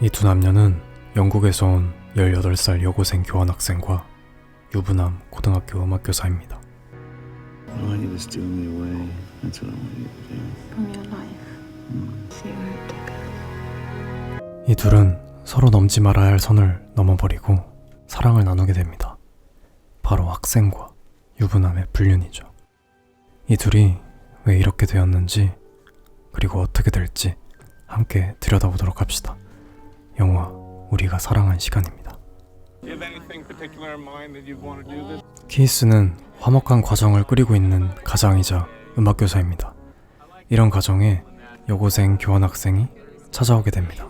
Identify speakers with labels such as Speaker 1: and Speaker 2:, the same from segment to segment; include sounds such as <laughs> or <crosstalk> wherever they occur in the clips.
Speaker 1: 이 두 남녀는 영국에서 온 18살 여고생 교환학생과 유부남 고등학교 음악교사입니다.
Speaker 2: I want you to steal me away. That's what I want you to do.
Speaker 3: from your life. See where it took us.
Speaker 1: 이 둘은 서로 넘지 말아야 할 선을 넘어버리고 사랑을 나누게 됩니다. 바로 학생과 유부남의 불륜이죠. 이 둘이 왜 이렇게 되었는지 그리고 어떻게 될지 함께 들여다보도록 합시다. 우리가 사랑한 시간입니다. 키이스는 화목한 과정을 꾸리고 있는 가장이자 음악교사입니다. 이런 가정에 여고생 교환학생이 찾아오게 됩니다.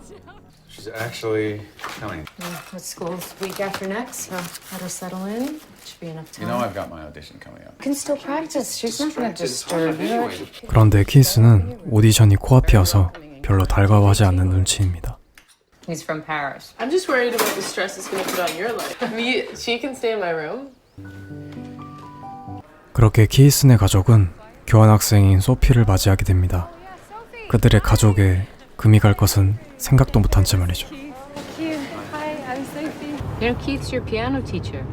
Speaker 4: She's actually coming.
Speaker 5: With school's week after next, so let her settle in. Should be enough
Speaker 4: You
Speaker 5: time.
Speaker 4: know I've got my audition coming up.
Speaker 5: can still practice. She's not gonna disturb you.
Speaker 1: 그런데 키이스는 오디션이 코앞이어서 별로 달가워하지 않는 눈치입니다.
Speaker 5: He's from Paris.
Speaker 6: I'm just worried about the stress it's gonna put on your life. Me, she can stay in my room.
Speaker 1: 그렇게 키이슨의 가족은 교환학생인 소피를 맞이하게 됩니다. 그들의 가족에 금이 갈 것은 생각도 못한 채 말이죠.
Speaker 5: You know, Keith's your piano teacher.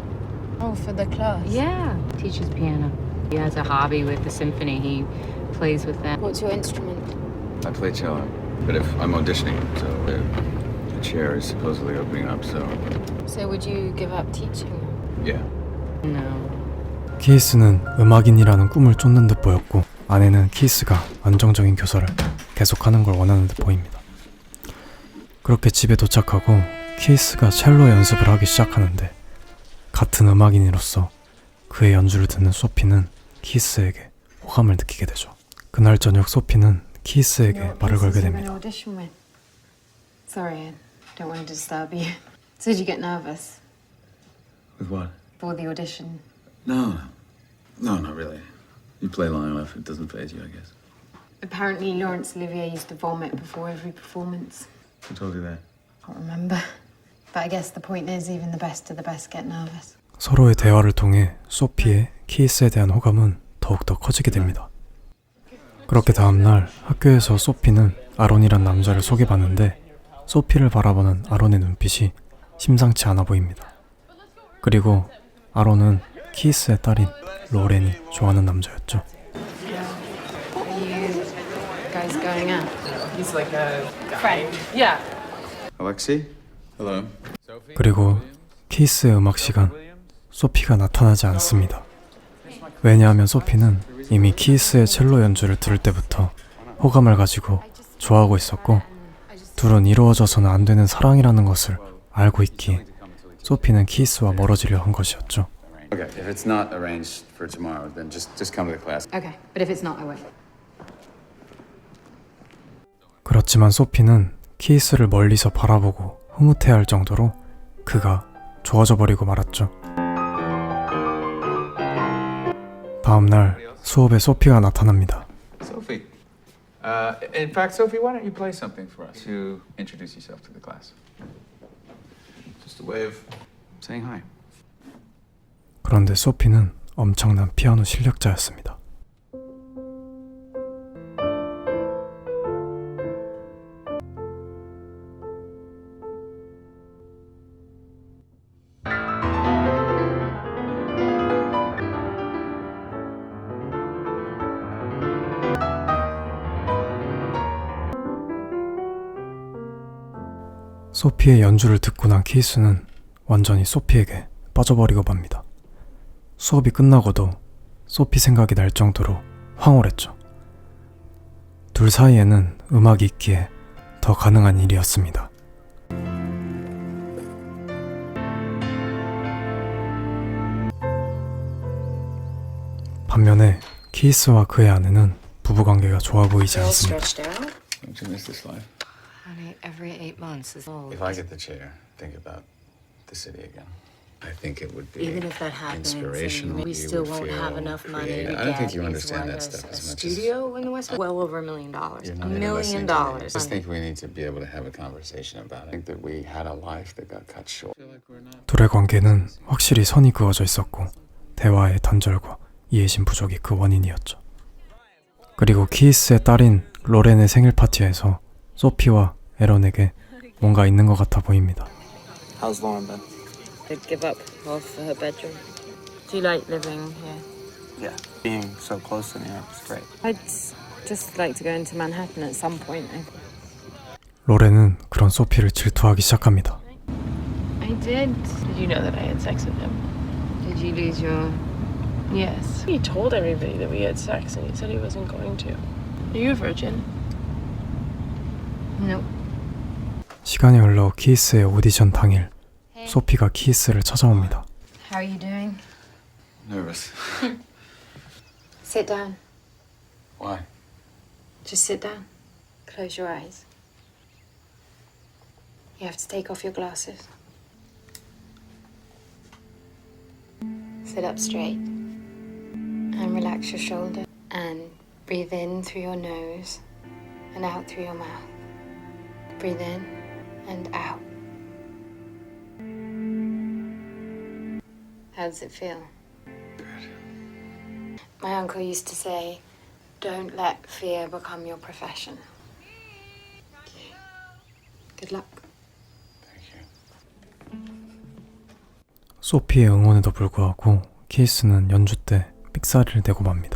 Speaker 3: Oh, for the class.
Speaker 5: Yeah, teaches piano. He has a hobby with the symphony. He plays with them.
Speaker 3: What's your instrument?
Speaker 4: I play cello, but if I'm auditioning, so the chair is supposedly opening up. So
Speaker 3: So would you give up teaching?
Speaker 4: yeah,
Speaker 5: No.
Speaker 1: 키이스는 음악인이라는 꿈을 쫓는 듯 보였고 아내는 키이스가 안정적인 교사를 계속하는 걸 원하는 듯 보입니다. 그렇게 집에 도착하고 키이스가 첼로 연습을 하기 시작하는데 같은 음악인으로서 그의 연주를 듣는 소피는 키이스에게 호감을 느끼게 되죠. 그날 저녁 소피는 키이스에게 말을 걸게 됩니다.
Speaker 3: Sorry, don't want to disturb you. So did you get nervous
Speaker 4: with what?
Speaker 3: for the audition?
Speaker 4: No, no, not really. You play long enough, it doesn't phase you, I guess.
Speaker 3: Apparently, Laurence Olivier used to vomit before every performance.
Speaker 4: Who told you that?
Speaker 3: Can't remember. But I guess the point is, even the best of the best get nervous.
Speaker 1: 서로의 대화를 통해 소피의 키이스에 대한 호감은 더욱더 커지게 됩니다. 그렇게 다음날 학교에서 소피는 아론이란 남자를 소개받는데 소피를 바라보는 아론의 눈빛이 심상치 않아 보입니다. 그리고 아론은 키이스의 딸인 로렌이 좋아하는 남자였죠.
Speaker 3: Are you guys going out?
Speaker 6: He's like a friend. Yeah.
Speaker 4: Alexei? Hello.
Speaker 1: 그리고 키이스의 음악 시간 소피가 나타나지 않습니다. 왜냐하면 소피는 이미 키이스의 첼로 연주를 들을 때부터 호감을 가지고 좋아하고 있었고 둘은 이루어져서는 안 되는 사랑이라는 것을 알고 있기에 소피는 키이스와 멀어지려 한 것이었죠.
Speaker 4: Okay, if it's not arranged for tomorrow, then just just come to the class.
Speaker 3: Okay, but if it's not, I won't.
Speaker 1: 그렇지만 소피는 키이스를 멀리서 바라보고 흐뭇해할 정도로 그가 좋아져 버리고 말았죠. 다음 날 수업에 소피가 나타납니다.
Speaker 4: Sophie. Uh, in fact, Sophie, why don't you play something for us to introduce yourself to the class? Just a way of saying hi.
Speaker 1: 그런데 소피는 엄청난 피아노 실력자였습니다. 소피의 연주를 듣고 난 키스는 완전히 소피에게 빠져버리고 맙니다. 수업이 끝나고도 소피 생각이 날 정도로 황홀했죠. 둘 사이에는 음악이 있기에 더 가능한 일이었습니다. 반면에 키스와 그의 아내는 부부관계가 좋아 보이지 않습니다.
Speaker 5: Honey, every eight months is old.
Speaker 4: If I get the chair, think about the city again. I think it would be
Speaker 5: Even if that happens,
Speaker 4: inspirational.
Speaker 5: we still won't have enough money to
Speaker 4: I don't think
Speaker 5: get
Speaker 4: you understand that stuff
Speaker 5: a
Speaker 4: as much as
Speaker 5: studio in the West. Well over a million dollars. A million
Speaker 4: me. I
Speaker 5: dollars.
Speaker 4: just think we need to be able to have a conversation about it. I think that we had a life that got cut short.
Speaker 1: 둘의 관계는 확실히 선이 그어져 있었고 대화의 단절과 이해심 부족이 그 원인이었죠. 그리고 키이스의 딸인 로렌의 생일 파티에서 소피와 에런에게 뭔가 있는 것 같아 보입니다.
Speaker 7: How's Lauren been?
Speaker 5: To give up half her bedroom. Do you like living here?
Speaker 7: Yeah. Being so close to New York is great.
Speaker 3: I'd just like to go into Manhattan at some point. I
Speaker 1: 로렌은 그런 소피를 질투하기 시작합니다.
Speaker 3: I did.
Speaker 6: Did you know that I had sex with him?
Speaker 3: Did you lose your?
Speaker 6: Yes. He told everybody that we had sex and he said he wasn't going to. Are you a virgin?
Speaker 3: No.
Speaker 1: 시간이 흘러 키스의 오디션 당일 소피가 키스를 찾아옵니다.
Speaker 3: How are you doing?
Speaker 4: Nervous. <laughs>
Speaker 3: Sit down.
Speaker 4: Why?
Speaker 3: Just sit down. Close your eyes. You have to take off your glasses. Sit up straight. And relax your shoulder. And breathe in through your nose and out through your mouth. Breathe in and out. How does it feel? My uncle used to say, don't let fear become your profession. Good luck.
Speaker 1: 소피의 응원에도 불구하고 키스는 연주 때 삑사리를 내고 맙니다.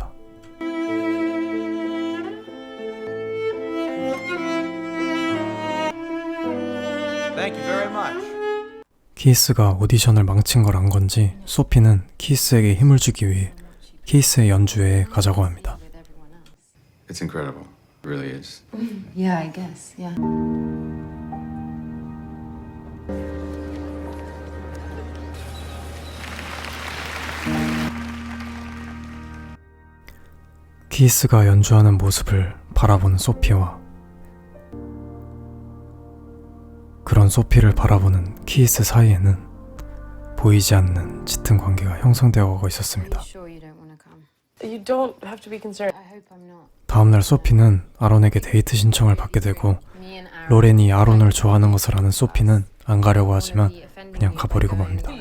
Speaker 1: 키스가 오디션을 망친 걸 안 건지 소피는 키스에게 힘을 주기 위해 키스의 연주회에 가자고 합니다.
Speaker 4: It's incredible. It really is.
Speaker 3: Yeah, I guess. Yeah.
Speaker 1: 키스가 연주하는 모습을 바라보는 소피와 그런 소피를 바라보는 키스 사이에는 보이지 않는 짙은 관계가 형성되어 가고 있었습니다.
Speaker 3: Sure, you don't want to come.
Speaker 6: You don't have to be concerned.
Speaker 3: I hope I'm not.
Speaker 1: 다음날 소피는 아론에게 데이트 신청을 받게 되고. 로렌이 아론을 좋아하는 것을 아는 소피는 안 가려고 하지만 그냥
Speaker 3: you
Speaker 1: 가버리고 맙니다.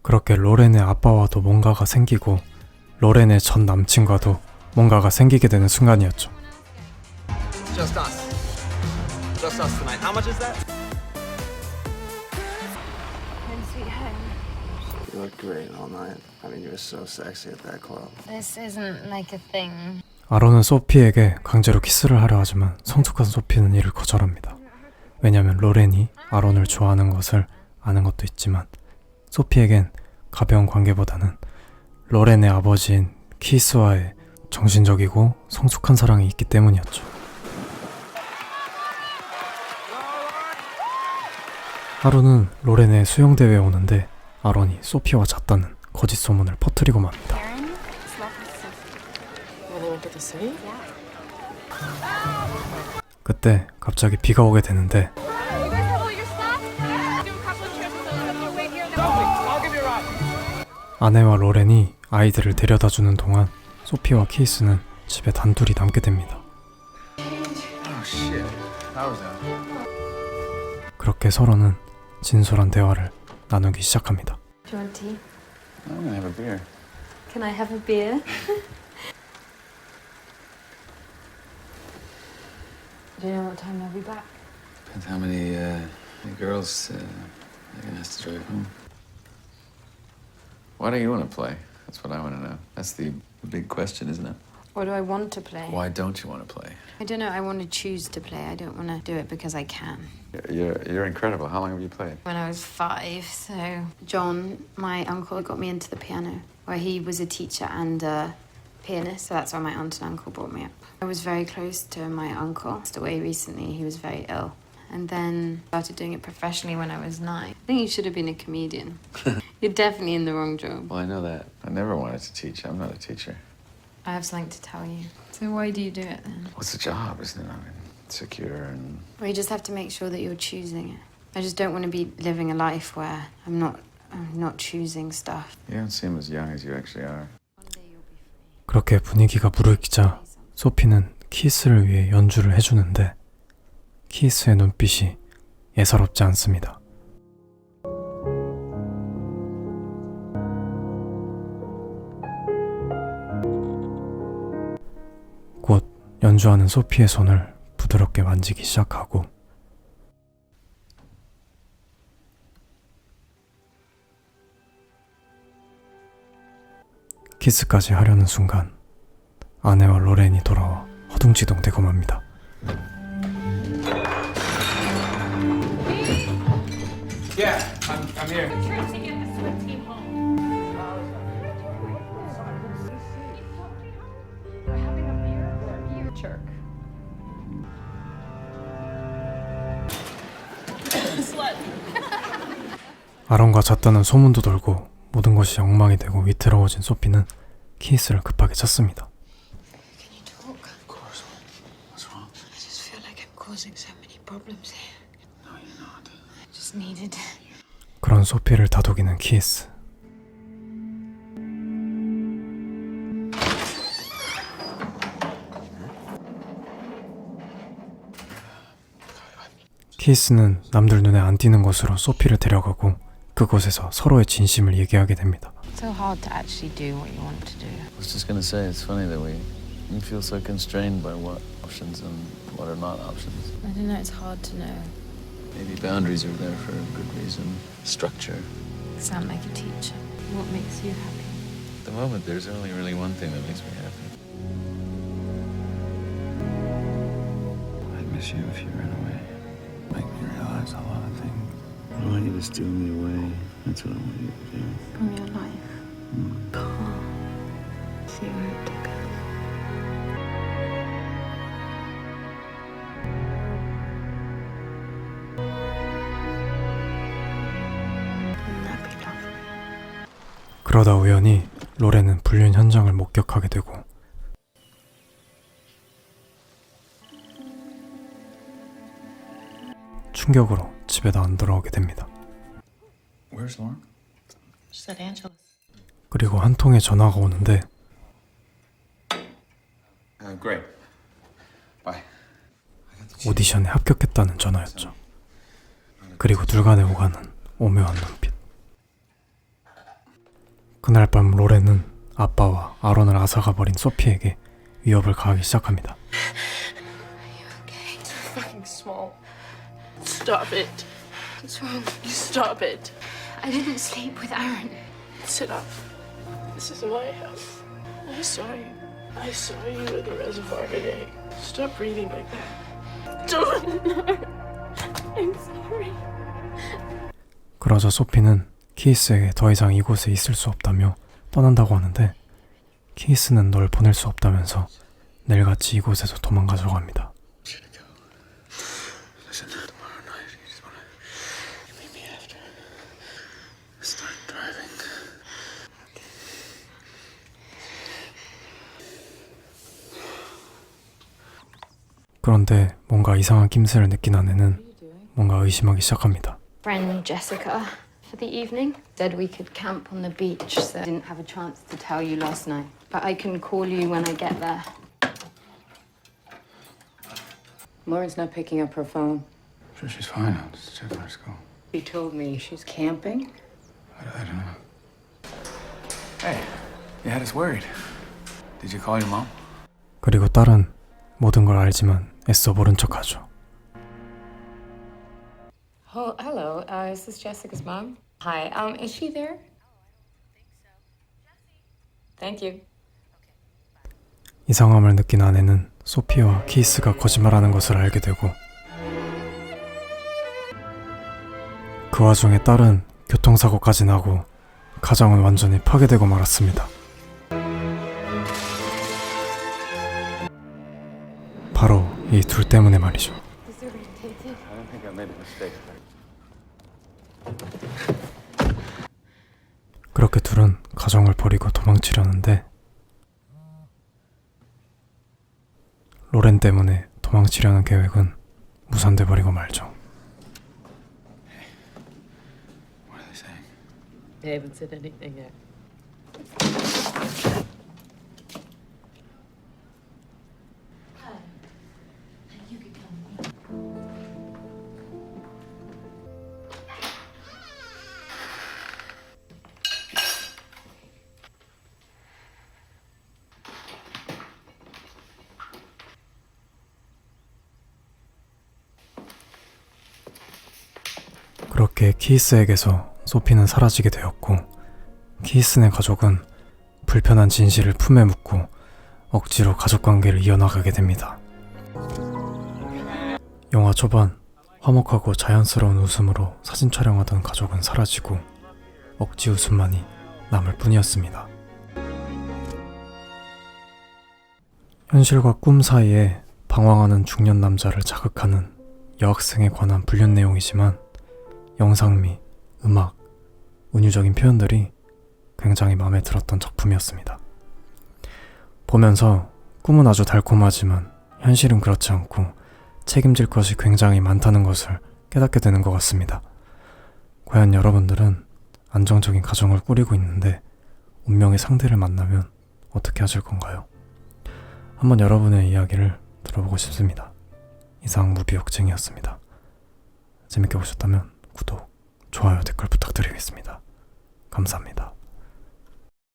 Speaker 1: 그렇게 로렌의 아빠와도 뭔가가 생기고 로렌의 전 남친과도 뭔가가 생기게 되는 순간이었죠.
Speaker 7: Just us. Just us tonight. How much is that?
Speaker 2: You look great all night. I mean, you're so sexy at that club.
Speaker 3: This isn't like a thing.
Speaker 1: 아론은 소피에게 강제로 키스를 하려 하지만 성숙한 소피는 이를 거절합니다. 왜냐하면 로렌이 아론을 좋아하는 것을 아는 것도 있지만 소피에겐 가벼운 관계보다는 로렌의 아버지인 키스와의 정신적이고 성숙한 사랑이 있기 때문이었죠. 하루는 로렌의 수영대회에 오는데 아론이 소피와 잤다는 거짓 소문을 퍼뜨리고 맙니다. 그때 갑자기 비가 오게 되는데 아내와 로렌이 아이들을 데려다 주는 동안 소피와 케이스는 집에 단둘이 남게 됩니다. 그렇게 서로는 진솔한 대화를 나누기 시작합니다.
Speaker 3: Do you want tea?
Speaker 4: I'm gonna have a beer.
Speaker 3: Can I have a beer? <laughs> Do you know what time I'll be back?
Speaker 4: Depends how many, uh, many girls uh, Megan has to drive home. Why don't you want to play? That's what I want to know. That's the, the big question, isn't it?
Speaker 3: What do I want to play?
Speaker 4: Why don't you want to play?
Speaker 3: I don't know. I want to choose to play. I don't want to do it because I can.
Speaker 4: You're, you're incredible. How long have you played?
Speaker 3: When I was five, so John, my uncle, got me into the piano, where he was a teacher and a pianist, so that's why my aunt and uncle brought me up. I was very close to my uncle, passed away recently, he was very ill. And then started doing it professionally when I was nine. I think you should have been a comedian. <laughs> You're definitely in the wrong job.
Speaker 4: Well, I know that. I never wanted to teach. I'm not a teacher.
Speaker 3: I have something to tell you. So why do you do it then?
Speaker 4: What's the job, isn't it? I mean, secure and
Speaker 3: Well, you just have to make sure that you're choosing it. I just don't want to be living a life where I'm not, I'm not choosing stuff.
Speaker 4: you don't seem as young as you actually are.
Speaker 1: 그렇게 분위기가 무르익자 소피는 키스를 위해 연주를 해주는데 키스의 눈빛이 예사롭지 않습니다. 곧 연주하는 소피의 손을 부드럽게 만지기 시작하고 키스까지 하려는 순간 아내와 로렌이 돌아와 허둥지둥 대고 맙니다.
Speaker 8: Yeah, I'm, I'm here.
Speaker 1: 아론과 잤다는 소문도 돌고 모든 것이 엉망이 되고 위태로워진 소피는 키스를 급하게
Speaker 3: needed.
Speaker 1: 그런 소피를 다독이는 키스. 키스는 남들 눈에 안 띄는 곳으로 소피를 데려가고 그곳에서 서로의 진심을 얘기하게 됩니다.
Speaker 9: So hard to actually do what you want to do.
Speaker 4: I was just gonna say, it's funny that we we feel so constrained by what options and what are not options.
Speaker 3: I don't know. It's hard to know.
Speaker 4: Maybe boundaries are there for a good reason. Structure.
Speaker 3: Sound like a teacher. What makes you happy?
Speaker 4: At the moment, there's only really one thing that makes me happy. I'd miss you if you ran away. Make me realize a lot of things. I want you to steal me away. That's what I want you to do.
Speaker 3: From your life. See where it took us. Wouldn't that be lovely?
Speaker 1: 그러다 우연히 로렌은 불륜 현장을 목격하게 되고 충격으로 집에도 안 돌아오게 됩니다. 그리고 한 통의 전화가 오는데
Speaker 8: Uh.
Speaker 1: 오디션에 합격했다는 전화였죠. 그리고 둘 간에 오가는 오묘한 눈빛. 그날 밤 로렌은 아빠와 아론을 앗아가 버린 소피에게 위협을 가하기 시작합니다.
Speaker 6: Stop it.
Speaker 3: What's wrong?
Speaker 6: You stop it.
Speaker 3: I didn't sleep with Aaron.
Speaker 6: Sit up. This is my house. I saw you. I saw you at the reservoir today. Stop breathing like that. Don't. No. I'm sorry.
Speaker 1: 그러자 소피는 키스에게 더 이상 이곳에 있을 수 없다며 떠난다고 하는데 키스는 널 보낼 수 없다면서 내일같이 이곳에서 도망가자고 합니다.
Speaker 4: Listen, tomorrow night, you just wanna you meet me after. Start driving.
Speaker 1: 그런데 뭔가 이상한 낌새를 느낀 아내는 뭔가 의심하기 시작합니다.
Speaker 3: Friend Jessica for the evening said we could camp on the beach, so I didn't have a chance to tell you last night. But I can call you when I get there.
Speaker 5: Lauren's not picking up her phone.
Speaker 4: Sure, she's fine. I'll just check her school.
Speaker 5: She told me she's camping.
Speaker 4: I, I don't know. Hey, you had us worried. Did you call your mom?
Speaker 1: 그리고 딸은 모든 걸 알지만 애써 모른 척하죠.
Speaker 9: Oh, hello. Uh, is this Jessica's mom? Hi. Um, is she there? Thank you.
Speaker 1: 이상함을 느낀 아내는 소피와 키스가 거짓말하는 것을 알게 되고 그 와중에 딸은 교통사고까지 나고 가정은 완전히 파괴되고 말았습니다. 이 둘 때문에 말이죠.
Speaker 4: I don't think I made a mistake.
Speaker 1: 그렇게 둘은 가정을 버리고 도망치려는데 로렌 때문에 도망치려는 계획은 무산돼 버리고 말죠.
Speaker 4: What are they saying?
Speaker 5: They haven't said anything yet.
Speaker 1: 그렇게 키스에게서 소피는 사라지게 되었고 키스네 가족은 불편한 진실을 품에 묻고 억지로 가족 관계를 이어나가게 됩니다. 영화 초반 화목하고 자연스러운 웃음으로 사진 촬영하던 가족은 사라지고 억지 웃음만이 남을 뿐이었습니다. 현실과 꿈 사이에 방황하는 중년 남자를 자극하는 여학생에 관한 불륜 내용이지만 영상미, 음악, 은유적인 표현들이 굉장히 마음에 들었던 작품이었습니다. 보면서 꿈은 아주 달콤하지만 현실은 그렇지 않고 책임질 것이 굉장히 많다는 것을 깨닫게 되는 것 같습니다. 과연 여러분들은 안정적인 가정을 꾸리고 있는데 운명의 상대를 만나면 어떻게 하실 건가요? 한번 여러분의 이야기를 들어보고 싶습니다. 이상 무비역쟁이였습니다. 재밌게 보셨다면 구독, 좋아요, 댓글 부탁드리겠습니다. 감사합니다.